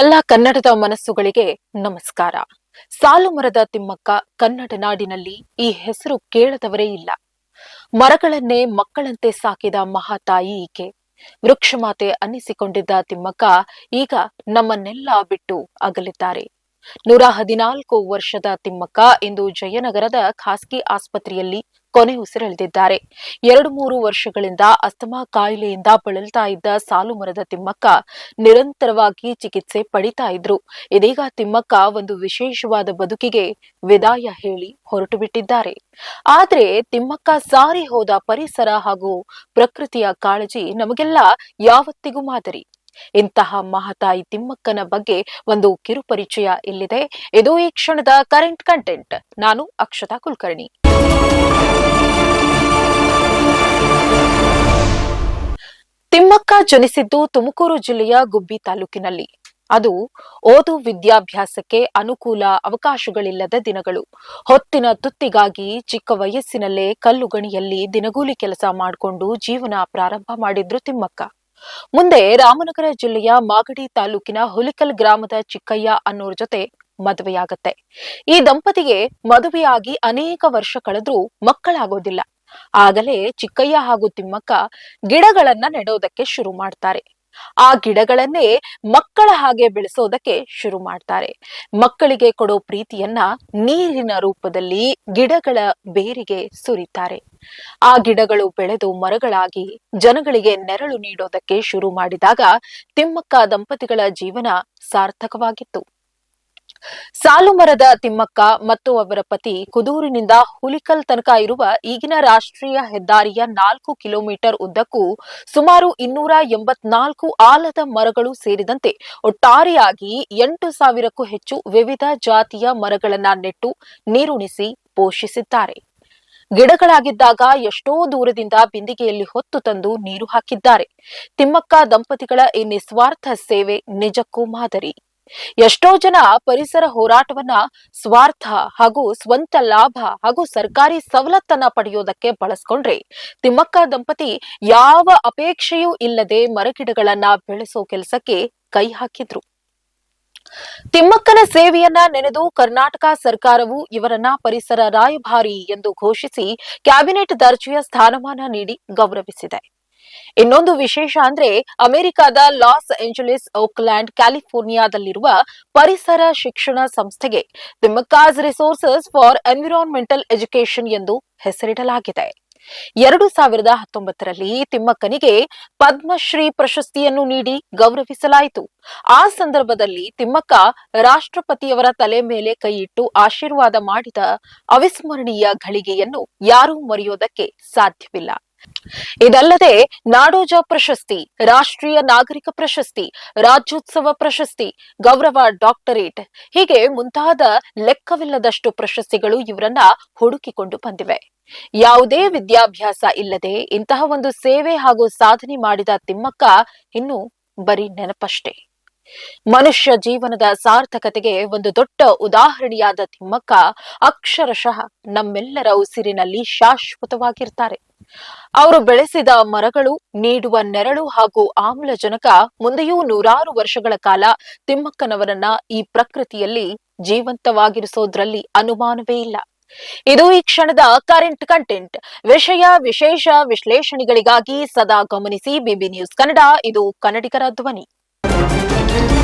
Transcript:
ಎಲ್ಲ ಕನ್ನಡದ ಮನಸ್ಸುಗಳಿಗೆ ನಮಸ್ಕಾರ. ಸಾಲು ಮರದ ತಿಮ್ಮಕ್ಕ ಕನ್ನಡ ನಾಡಿನಲ್ಲಿ ಈ ಹೆಸರು ಕೇಳದವರೇ ಇಲ್ಲ. ಮರಗಳನ್ನೇ ಮಕ್ಕಳಂತೆ ಸಾಕಿದ ಮಹಾತಾಯಿ ಈಕೆ. ವೃಕ್ಷಮಾತೆ ಅನ್ನಿಸಿಕೊಂಡಿದ್ದ ತಿಮ್ಮಕ್ಕ ಈಗ ನಮ್ಮನ್ನೆಲ್ಲ ಬಿಟ್ಟು ಅಗಲಿದ್ದಾರೆ. ನೂರ ಹದಿನಾಲ್ಕು ವರ್ಷದ ತಿಮ್ಮಕ್ಕ ಇಂದು ಜಯನಗರದ ಖಾಸಗಿ ಆಸ್ಪತ್ರೆಯಲ್ಲಿ ಕೊನೆ ಉಸಿರೆಳೆದಿದ್ದಾರೆ. ಎರಡು ಮೂರು ವರ್ಷಗಳಿಂದ ಅಸ್ತಮಾ ಕಾಯಿಲೆಯಿಂದ ಬಳಲ್ತಾ ಇದ್ದ ಸಾಲು ಮರದ ತಿಮ್ಮಕ್ಕ ನಿರಂತರವಾಗಿ ಚಿಕಿತ್ಸೆ ಪಡಿತಾ ಇದ್ರು. ಇದೀಗ ತಿಮ್ಮಕ್ಕ ಒಂದು ವಿಶೇಷವಾದ ಬದುಕಿಗೆ ವಿದಾಯ ಹೇಳಿ ಹೊರಟು ಬಿಟ್ಟಿದ್ದಾರೆ ಆದ್ರೆ ತಿಮ್ಮಕ್ಕ ಸಾರಿ ಹೋದ ಪರಿಸರ ಹಾಗೂ ಪ್ರಕೃತಿಯ ಕಾಳಜಿ ನಮಗೆಲ್ಲ ಯಾವತ್ತಿಗೂ ಮಾದರಿ. ಇಂತಹ ಮಹತಾಯಿ ತಿಮ್ಮಕ್ಕನ ಬಗ್ಗೆ ಒಂದು ಕಿರುಪರಿಚಯ ಇಲ್ಲಿದೆ. ಇದು ಈ ಕ್ಷಣದ ಕರೆಂಟ್ ಕಂಟೆಂಟ್. ನಾನು ಅಕ್ಷತಾ ಕುಲಕರ್ಣಿ. ಜನಿಸಿದ್ದು ತುಮಕೂರು ಜಿಲ್ಲೆಯ ಗುಬ್ಬಿ ತಾಲೂಕಿನಲ್ಲಿ. ಅದು ಓದು ವಿದ್ಯಾಭ್ಯಾಸಕ್ಕೆ ಅನುಕೂಲ ಅವಕಾಶಗಳಿಲ್ಲದ ದಿನಗಳು. ಹೊತ್ತಿನ ತುತ್ತಿಗಾಗಿ ಚಿಕ್ಕ ವಯಸ್ಸಿನಲ್ಲೇ ಕಲ್ಲುಗಣಿಯಲ್ಲಿ ದಿನಗೂಲಿ ಕೆಲಸ ಮಾಡಿಕೊಂಡು ಜೀವನ ಪ್ರಾರಂಭ ಮಾಡಿದ್ರು ತಿಮ್ಮಕ್ಕ. ಮುಂದೆ ರಾಮನಗರ ಜಿಲ್ಲೆಯ ಮಾಗಡಿ ತಾಲೂಕಿನ ಹುಲಿಕಲ್ ಗ್ರಾಮದ ಚಿಕ್ಕಯ್ಯ ಅನ್ನೋರ್ ಜೊತೆ ಮದುವೆಯಾಗತ್ತೆ. ಈ ದಂಪತಿಗೆ ಮದುವೆಯಾಗಿ ಅನೇಕ ವರ್ಷ ಕಳೆದ್ರೂ ಮಕ್ಕಳಾಗೋದಿಲ್ಲ. ಆಗಲೇ ಚಿಕ್ಕಯ್ಯ ಹಾಗೂ ತಿಮ್ಮಕ್ಕ ಗಿಡಗಳನ್ನ ನೆಡೋದಕ್ಕೆ ಶುರು ಮಾಡ್ತಾರೆ. ಆ ಗಿಡಗಳನ್ನೇ ಮಕ್ಕಳ ಹಾಗೆ ಬೆಳೆಸೋದಕ್ಕೆ ಶುರು ಮಾಡ್ತಾರೆ. ಮಕ್ಕಳಿಗೆ ಕೊಡೋ ಪ್ರೀತಿಯನ್ನ ನೀರಿನ ರೂಪದಲ್ಲಿ ಗಿಡಗಳ ಬೇರಿಗೆ ಸುರಿತಾರೆ. ಆ ಗಿಡಗಳು ಬೆಳೆದು ಮರಗಳಾಗಿ ಜನಗಳಿಗೆ ನೆರಳು ನೀಡೋದಕ್ಕೆ ಶುರು ಮಾಡಿದಾಗ ತಿಮ್ಮಕ್ಕ ದಂಪತಿಗಳ ಜೀವನ ಸಾರ್ಥಕವಾಗಿತ್ತು. ಸಾಲು ಮರದ ತಿಮ್ಮಕ್ಕ ಮತ್ತು ಅವರ ಪತಿ ಕುದೂರಿನಿಂದ ಹುಲಿಕಲ್ ತನಕ ಇರುವ ಈಗಿನ ರಾಷ್ಟ್ರೀಯ ಹೆದ್ದಾರಿಯ ನಾಲ್ಕು ಕಿಲೋಮೀಟರ್ ಉದ್ದಕ್ಕೂ ಸುಮಾರು ಇನ್ನೂರ ಎಂಬತ್ನಾಲ್ಕು ಆಲದ ಮರಗಳು ಸೇರಿದಂತೆ ಒಟ್ಟಾರೆಯಾಗಿ ಎಂಟು ಸಾವಿರಕ್ಕೂ ಹೆಚ್ಚು ವಿವಿಧ ಜಾತಿಯ ಮರಗಳನ್ನ ನೆಟ್ಟು ನೀರುಣಿಸಿ ಪೋಷಿಸಿದ್ದಾರೆ. ಗಿಡಗಳಾಗಿದ್ದಾಗ ಎಷ್ಟೋ ದೂರದಿಂದ ಬಿಂದಿಗೆಯಲ್ಲಿ ಹೊತ್ತು ತಂದು ನೀರು ಹಾಕಿದ್ದಾರೆ. ತಿಮ್ಮಕ್ಕ ದಂಪತಿಗಳ ಈ ನಿಸ್ವಾರ್ಥ ಸೇವೆ ನಿಜಕ್ಕೂ ಮಾದರಿ. ಎಷ್ಟೋ ಜನ ಪರಿಸರ ಹೋರಾಟವನ್ನ ಸ್ವಾರ್ಥ ಹಾಗೂ ಸ್ವಂತ ಲಾಭ ಹಾಗೂ ಸರ್ಕಾರಿ ಸವಲತ್ತನ್ನ ಪಡೆಯೋದಕ್ಕೆ ಬಳಸ್ಕೊಂಡ್ರೆ ತಿಮ್ಮಕ್ಕ ದಂಪತಿ ಯಾವ ಅಪೇಕ್ಷೆಯೂ ಇಲ್ಲದೆ ಮರಗಿಡಗಳನ್ನ ಬೆಳೆಸೋ ಕೆಲಸಕ್ಕೆ ಕೈ ಹಾಕಿದ್ರು. ತಿಮ್ಮಕ್ಕನ ಸೇವೆಯನ್ನ ನೆನೆದು ಕರ್ನಾಟಕ ಸರ್ಕಾರವು ಇವರನ್ನ ಪರಿಸರ ರಾಯಭಾರಿ ಎಂದು ಘೋಷಿಸಿ ಕ್ಯಾಬಿನೆಟ್ ದರ್ಜೆಯ ಸ್ಥಾನಮಾನ ನೀಡಿ ಗೌರವಿಸಿದೆ. ಇನ್ನೊಂದು ವಿಶೇಷ ಅಂದ್ರೆ ಅಮೆರಿಕದ ಲಾಸ್ ಏಂಜಲೀಸ್, ಓಕ್ಲ್ಯಾಂಡ್, ಕ್ಯಾಲಿಫೋರ್ನಿಯಾದಲ್ಲಿರುವ ಪರಿಸರ ಶಿಕ್ಷಣ ಸಂಸ್ಥೆಗೆ Thimmakka's resources for environmental education ಎಂದು ಹೆಸರಿಡಲಾಗಿದೆ. ಎರಡು ಸಾವಿರದ ಹತ್ತೊಂಬತ್ತರಲ್ಲಿ ತಿಮ್ಮಕ್ಕನಿಗೆ ಪದ್ಮಶ್ರೀ ಪ್ರಶಸ್ತಿಯನ್ನು ನೀಡಿ ಗೌರವಿಸಲಾಯಿತು. ಆ ಸಂದರ್ಭದಲ್ಲಿ ತಿಮ್ಮಕ್ಕ ರಾಷ್ಟ್ರಪತಿಯವರ ತಲೆ ಮೇಲೆ ಕೈಯಿಟ್ಟು ಆಶೀರ್ವಾದ ಮಾಡಿದ ಅವಿಸ್ಮರಣೀಯ ಘಳಿಗೆಯನ್ನು ಯಾರೂ ಮರೆಯೋದಕ್ಕೆ ಸಾಧ್ಯವಿಲ್ಲ. ಇದಲ್ಲದೆ ನಾಡೋಜ ಪ್ರಶಸ್ತಿ, ರಾಷ್ಟ್ರೀಯ ನಾಗರಿಕ ಪ್ರಶಸ್ತಿ, ರಾಜ್ಯೋತ್ಸವ ಪ್ರಶಸ್ತಿ, ಗೌರವ ಡಾಕ್ಟರೇಟ್ ಹೀಗೆ ಮುಂತಾದ ಲೆಕ್ಕವಿಲ್ಲದಷ್ಟು ಪ್ರಶಸ್ತಿಗಳು ಇವರನ್ನ ಹುಡುಕಿಕೊಂಡು ಬಂದಿವೆ. ಯಾವುದೇ ವಿದ್ಯಾಭ್ಯಾಸ ಇಲ್ಲದೆ ಇಂತಹ ಒಂದು ಸೇವೆ ಹಾಗೂ ಸಾಧನೆ ಮಾಡಿದ ತಿಮ್ಮಕ್ಕ ಇನ್ನು ಬರೀ ನೆನಪಷ್ಟೇ. ಮನುಷ್ಯ ಜೀವನದ ಸಾರ್ಥಕತೆಗೆ ಒಂದು ದೊಡ್ಡ ಉದಾಹರಣೆಯಾದ ತಿಮ್ಮಕ್ಕ ಅಕ್ಷರಶಃ ನಮ್ಮೆಲ್ಲರ ಉಸಿರಿನಲ್ಲಿ ಶಾಶ್ವತವಾಗಿರ್ತಾರೆ. ಅವರು ಬೆಳೆಸಿದ ಮರಗಳು, ನೀಡುವ ನೆರಳು ಹಾಗೂ ಆಮ್ಲಜನಕ ಮುಂದೆಯೂ ನೂರಾರು ವರ್ಷಗಳ ಕಾಲ ತಿಮ್ಮಕ್ಕನವರನ್ನ ಈ ಪ್ರಕೃತಿಯಲ್ಲಿ ಜೀವಂತವಾಗಿರಿಸೋದ್ರಲ್ಲಿ ಅನುಮಾನವೇ ಇಲ್ಲ. ಇದು ಈ ಕ್ಷಣದ ಕರೆಂಟ್ ಕಂಟೆಂಟ್ ವಿಷಯ ವಿಶೇಷ ವಿಶ್ಲೇಷಣೆಗಳಿಗಾಗಿ ಸದಾ ಗಮನಿಸಿ ಬಿಬಿ ನ್ಯೂಸ್ ಕನ್ನಡ, ಇದು ಕನ್ನಡಿಗರ ಧ್ವನಿ. Thank you.